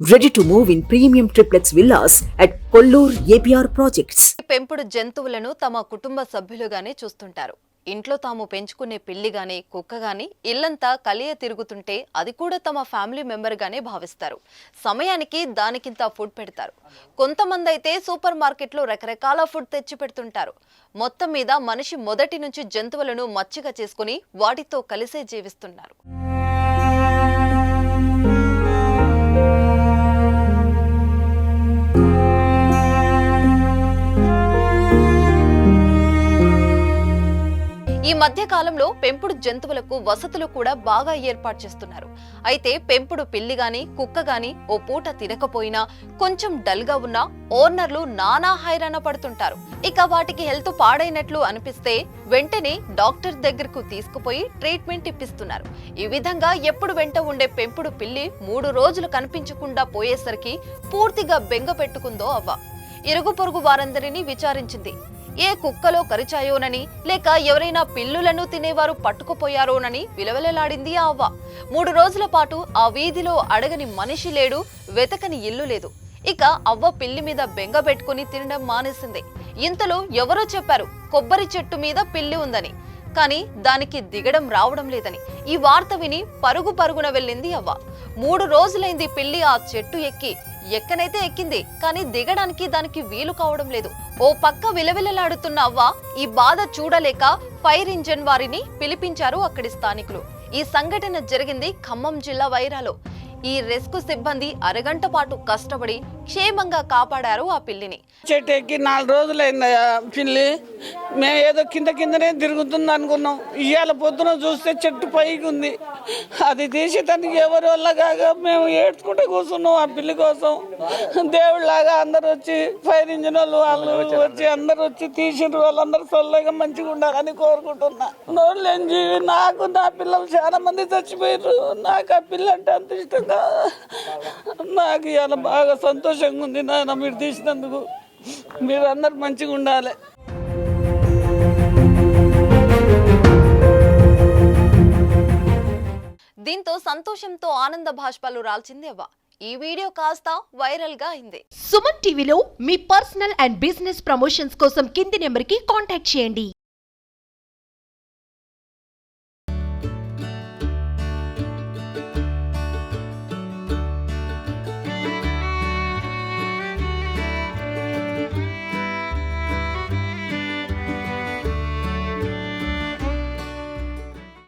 Ready to move in premium triplex villas at Kollur APR projects పెంపుడు జంతువులను తమ కుటుంబ సభ్యులుగానే చూస్తుంటారు. ఇంట్లో తాము పెంచుకునే పిల్లి గాని కుక్క గాని ఇల్లంతా కలియ తిరుగుతుంటే అది కూడా తమ ఫ్యామిలీ మెంబర్గానే భావిస్తారు. సమయానికి దానికింత ఫుడ్ పెడతారు. కొంతమంది అయితే సూపర్ మార్కెట్లో రకరకాల ఫుడ్ తెచ్చి పెడుతుంటారు. మొత్తం మీద మనిషి మొదటి నుంచి జంతువులను మచ్చిగా చేసుకుని వాటితో కలిసే జీవిస్తున్నారు. ఈ మధ్య కాలంలో పెంపుడు జంతువులకు వసతులు కూడా బాగా ఏర్పాటు చేస్తున్నారు. అయితే పెంపుడు పిల్లి గాని కుక్క గాని ఓ పూట తినకపోయినా కొంచెం డల్గా ఉన్నా ఓనర్లు నానా హైరాణ పడుతుంటారు. ఇక వాటికి హెల్త్ పాడైనట్లు అనిపిస్తే వెంటనే డాక్టర్ దగ్గరకు తీసుకుపోయి ట్రీట్మెంట్ ఇప్పిస్తున్నారు. ఈ విధంగా ఎప్పుడు వెంట ఉండే పెంపుడు పిల్లి మూడు రోజులు కనిపించకుండా పోయేసరికి పూర్తిగా బెంగ పెట్టుకుందో అవ్వ. ఇరుగు పొరుగు వారందరినీ విచారించింది. ఏ కుక్కలో కరిచాయోనని లేక ఎవరైనా పిల్లులను తినేవారు పట్టుకుపోయారోనని విలవెలలాడింది ఆ అవ్వ. మూడు రోజుల పాటు ఆ వీధిలో అడగని మనిషి లేడు వెతకని ఇల్లు లేదు. ఇక అవ్వ పిల్లి మీద బెంగ పెట్టుకుని తినడం మానేసింది. ఇంతలో ఎవరో చెప్పారు కొబ్బరి చెట్టు మీద పిల్లి ఉందని. కానీ దానికి దిగడం రావడం లేదని. ఈ వార్త విని పరుగు పరుగున వెళ్ళింది అవ్వ మూడు రోజులైంది పిల్లి ఆ చెట్టు ఎక్కి. ఎక్కనైతే ఎక్కింది కానీ దిగడానికి దానికి వీలు కావడం లేదు. ఓ పక్క విలవిలలాడుతున్న అవ్వ ఈ బాధ చూడలేక ఫైర్ ఇంజన్ వారిని పిలిపించారు అక్కడి స్థానికులు. ఈ సంఘటన జరిగింది ఖమ్మం జిల్లా వైరాలో. ఈ రెస్క్యూ సిబ్బంది అరగంట పాటు కష్టపడి క్షేమంగా కాపాడారు ఆ పిల్లిని. చెట్టు ఎక్కి నాలుగు రోజులైందయ్యా పిల్లి. మేము ఏదో కింద కిందనే తిరుగుతుంది అనుకున్నాం. ఇవాళ పొద్దున చూస్తే చెట్టు పైకి ఉంది. అది తీసి తనకి ఎవరి వల్ల కాక మేము ఏడ్చుకుంటే కూర్చున్నాం ఆ పిల్లి కోసం. దేవుళ్ళలాగా అందరు వచ్చి ఫైర్ ఇంజిన్ వాళ్ళు వాళ్ళు వచ్చి అందరు వచ్చి తీసిండ్రు. వాళ్ళందరూ సొల్లగా మంచిగా ఉండాలని కోరుకుంటున్నా. నోళ్ళు లేని జీవి నాకు నా పిల్లలు చాలా మంది చచ్చిపోయారు నాకు ఆ పిల్ల అంటే అంత ఇష్టంగా. నాకు ఇవాళ బాగా సంతోషం సంతోషంగా ఉంది నాయన మీరు తీసినందుకు. మీరు అందరు మంచిగా ఉండాలి. దీంతో సంతోషంతో ఆనంద భాష్పాలు రాల్చింది అవ్వ. ఈ వీడియో కాస్త వైరల్గా అయింది. సుమన్ టీవీలో మీ పర్సనల్ అండ్ బిజినెస్ ప్రమోషన్స్ కోసం కింది నెంబర్కి కాంటాక్ట్ చేయండి.